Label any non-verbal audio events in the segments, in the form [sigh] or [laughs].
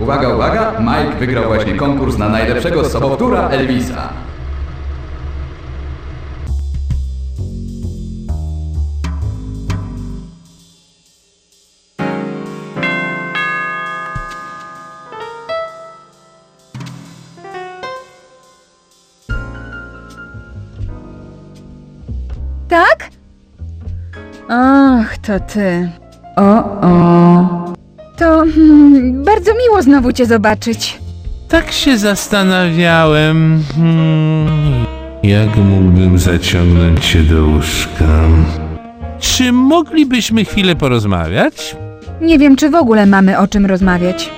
Uwaga, uwaga, Mike wygrał właśnie konkurs na najlepszego sobowtóra Elvisa. Tak? Ach, to ty. O, o. To hmm, bardzo miło znowu cię zobaczyć. Tak się zastanawiałem, hmm, jak mógłbym zaciągnąć cię do łóżka. Czy moglibyśmy chwilę porozmawiać? Nie wiem, czy w ogóle mamy o czym rozmawiać.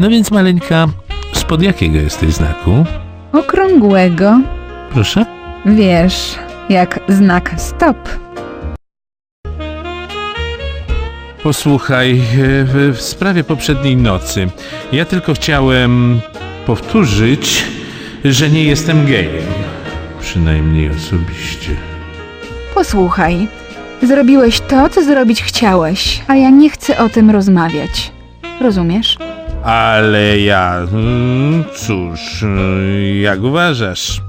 No więc, maleńka, spod jakiego jesteś znaku? Okrągłego, Proszę? wiesz, jak znak stop. Posłuchaj, e, w, sprawie poprzedniej nocy. Ja tylko chciałem powtórzyć, że nie jestem gejem. Przynajmniej osobiście. Posłuchaj, zrobiłeś to, co zrobić chciałeś, a ja nie chcę o tym rozmawiać. Rozumiesz? Ale ja. mm, Cóż, y, jak uważasz?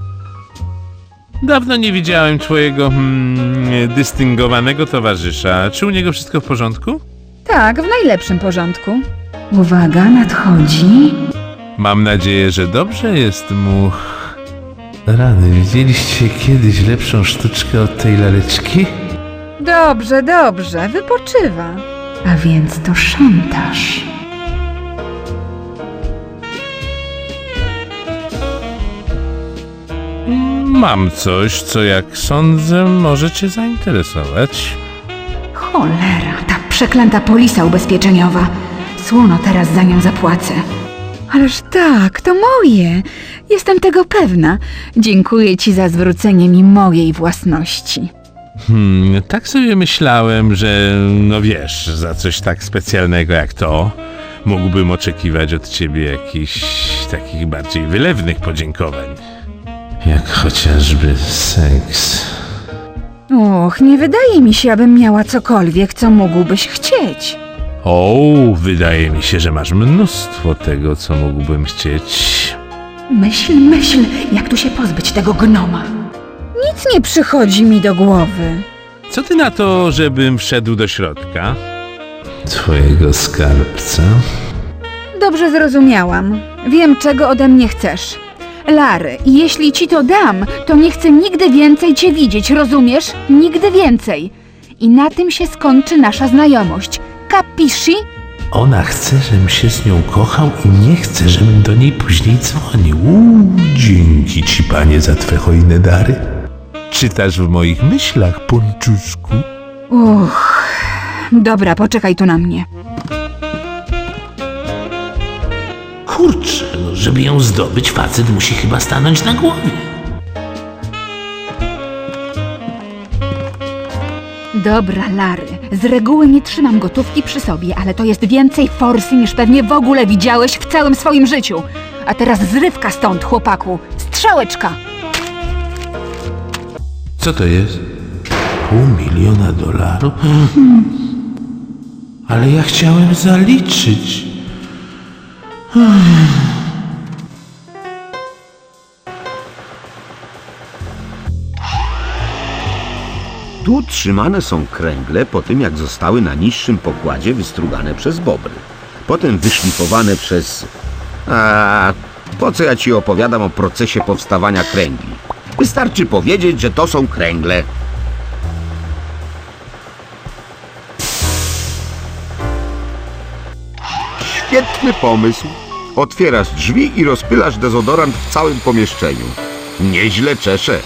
Dawno nie widziałem twojego hmm, dystyngowanego towarzysza. Czy u niego wszystko w porządku? Tak, w najlepszym porządku. Uwaga, nadchodzi. Mam nadzieję, że dobrze jest mu. Rany, widzieliście kiedyś lepszą sztuczkę od tej laleczki? Dobrze, dobrze, wypoczywa. A więc to szantaż. Mam coś, co jak sądzę, może cię zainteresować. Cholera, ta przeklęta polisa ubezpieczeniowa. Słono teraz za nią zapłacę. Ależ tak, to moje. Jestem tego pewna. Dziękuję ci za zwrócenie mi mojej własności. Hmm, tak sobie myślałem, że no wiesz, za coś tak specjalnego jak to, mógłbym oczekiwać od ciebie jakichś takich bardziej wylewnych podziękowań. Jak chociażby seks. Och, nie wydaje mi się, abym miała cokolwiek, co mógłbyś chcieć. O, wydaje mi się, że masz mnóstwo tego, co mógłbym chcieć. Myśl, myśl, jak tu się pozbyć tego gnoma. Nic nie przychodzi mi do głowy. Co ty na to, żebym wszedł do środka? Twojego skarbca? Dobrze zrozumiałam. Wiem, czego ode mnie chcesz. Lary, jeśli ci to dam, to nie chcę nigdy więcej cię widzieć, rozumiesz? Nigdy więcej. I na tym się skończy nasza znajomość. Capisci? Ona chce, żebym się z nią kochał i nie chce, żebym do niej później dzwonił. Uuu, dzięki ci, panie, za twe hojne dary. Czytasz w moich myślach, ponczuszku? Uch. Dobra, poczekaj tu na mnie. Kurczę, no, żeby ją zdobyć, facet musi chyba stanąć na głowie. Dobra, Lary. Z reguły nie trzymam gotówki przy sobie, ale to jest więcej forsy niż pewnie w ogóle widziałeś w całym swoim życiu. A teraz zrywka stąd, chłopaku. Strzałeczka. Co to jest? Pół miliona dolarów? Ale ja chciałem zaliczyć. Tu trzymane są kręgle po tym, jak zostały na niższym pokładzie wystrugane przez bobry. Potem wyszlifowane przez... A, po co ja ci opowiadam o procesie powstawania kręgli? Wystarczy powiedzieć, że to są kręgle. Świetny pomysł. Otwierasz drzwi i rozpylasz dezodorant w całym pomieszczeniu. Nieźle czesze.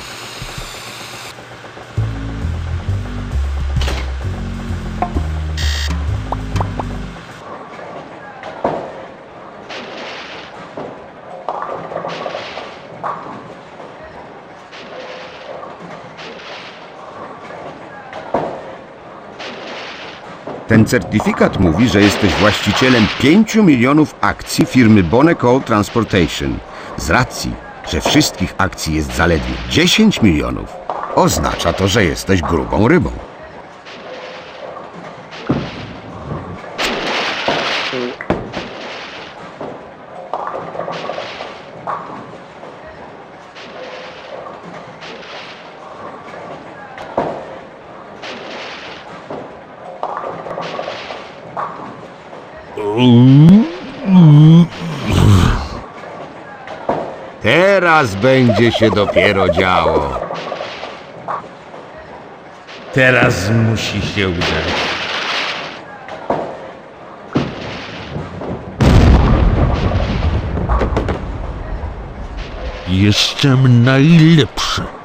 Ten certyfikat mówi, że jesteś właścicielem 5 milionów akcji firmy Boneco Transportation. Z racji, że wszystkich akcji jest zaledwie 10 milionów, oznacza to, że jesteś grubą rybą. Teraz będzie się dopiero działo. Teraz musi się udać. Jestem najlepszy.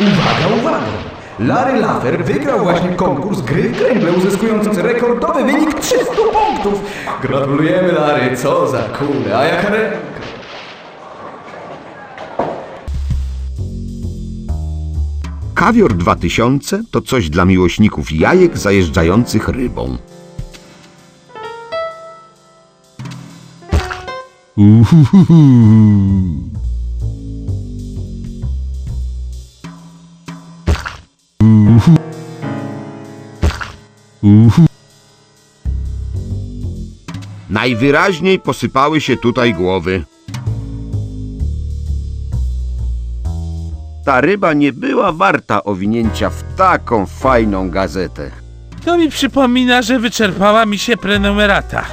Uwaga, uwaga! Larry Laffer wygrał właśnie konkurs gry w kręgle, uzyskując rekordowy wynik 300 punktów! Gratulujemy, Larry, co za kule, a jaka ręka! Kawior 2000 to coś dla miłośników jajek zajeżdżających rybą. Najwyraźniej posypały się tutaj głowy. Ta ryba nie była warta owinięcia w taką fajną gazetę. To mi przypomina, że wyczerpała mi się prenumerata.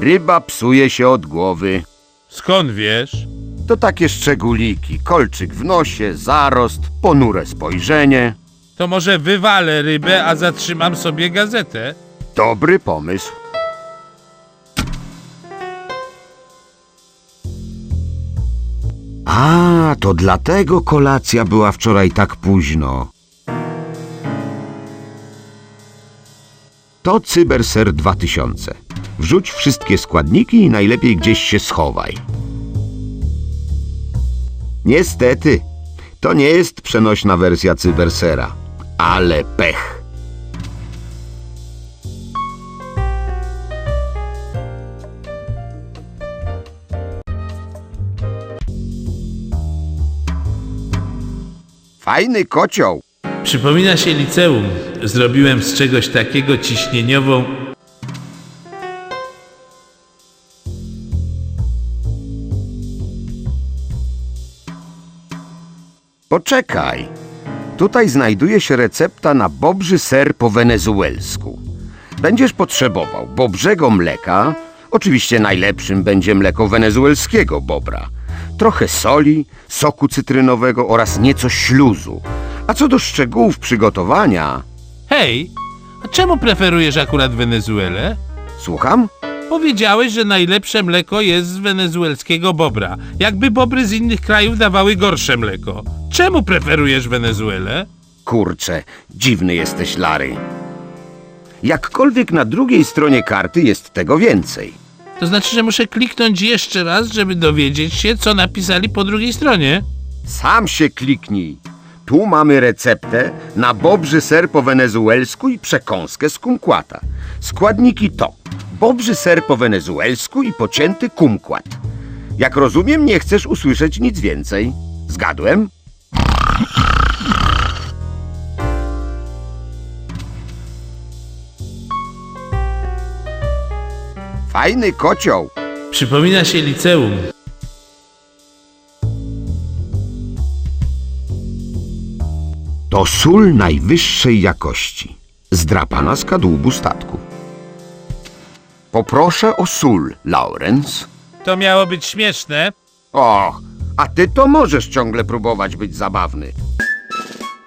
Ryba psuje się od głowy. Skąd wiesz? To takie szczególiki. Kolczyk w nosie, zarost, ponure spojrzenie. To może wywalę rybę, a zatrzymam sobie gazetę? Dobry pomysł. A, to dlatego kolacja była wczoraj tak późno. To Cyberser 2000. Wrzuć wszystkie składniki i najlepiej gdzieś się schowaj. Niestety, to nie jest przenośna wersja Cybersera, ale pech. Fajny kocioł. Przypomina się liceum. Zrobiłem z czegoś takiego ciśnieniową. Poczekaj. Tutaj znajduje się recepta na bobrzy ser po wenezuelsku. Będziesz potrzebował bobrzego mleka, oczywiście najlepszym będzie mleko wenezuelskiego bobra, trochę soli, soku cytrynowego oraz nieco śluzu. A co do szczegółów przygotowania, Hej, a czemu preferujesz akurat Wenezuelę? słucham? Powiedziałeś, że najlepsze mleko jest z wenezuelskiego bobra. Jakby bobry z innych krajów dawały gorsze mleko. Czemu preferujesz Wenezuelę? Kurczę, dziwny jesteś, Larry. Jakkolwiek na drugiej stronie karty jest tego więcej. To znaczy, że muszę kliknąć jeszcze raz, żeby dowiedzieć się, co napisali po drugiej stronie? Sam się kliknij. Tu mamy receptę na bobrzy ser po wenezuelsku i przekąskę z kumquata. Składniki to bobrzy ser po wenezuelsku i pocięty kumquat. Jak rozumiem, nie chcesz usłyszeć nic więcej. Zgadłem? Fajny kocioł. Przypomina się liceum. To sól najwyższej jakości, zdrapana z kadłubu statku. Poproszę o sól, Lawrence. To miało być śmieszne. Och, a ty to możesz ciągle próbować być zabawny.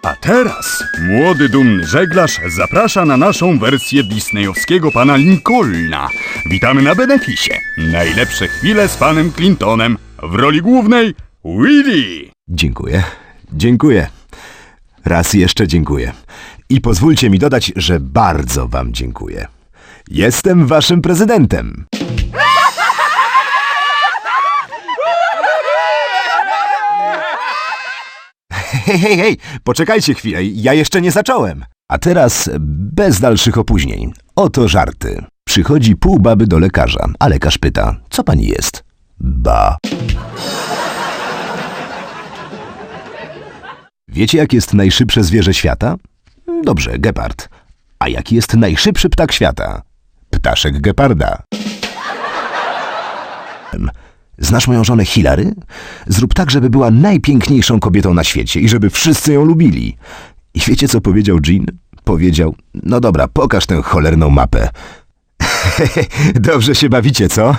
A teraz młody, dumny żeglarz zaprasza na naszą wersję disneyowskiego pana Lincolna. Witamy na beneficie. Najlepsze chwile z panem Clintonem. W roli głównej Willy. Dziękuję. Dziękuję. Raz jeszcze dziękuję. I pozwólcie mi dodać, że bardzo wam dziękuję. Jestem waszym prezydentem. Hej, hej, hej, poczekajcie chwilę, ja jeszcze nie zacząłem. A teraz bez dalszych opóźnień. Oto żarty. Przychodzi pół baby do lekarza, a lekarz pyta, co pani jest? Ba. Wiecie, jak jest najszybsze zwierzę świata? Dobrze, gepard. A jaki jest najszybszy ptak świata? Ptaszek geparda. Znasz moją żonę Hilary? Zrób tak, żeby była najpiękniejszą kobietą na świecie i żeby wszyscy ją lubili. I wiecie, co powiedział Jean? Powiedział, no dobra, pokaż tę cholerną mapę. [laughs] Dobrze się bawicie, co?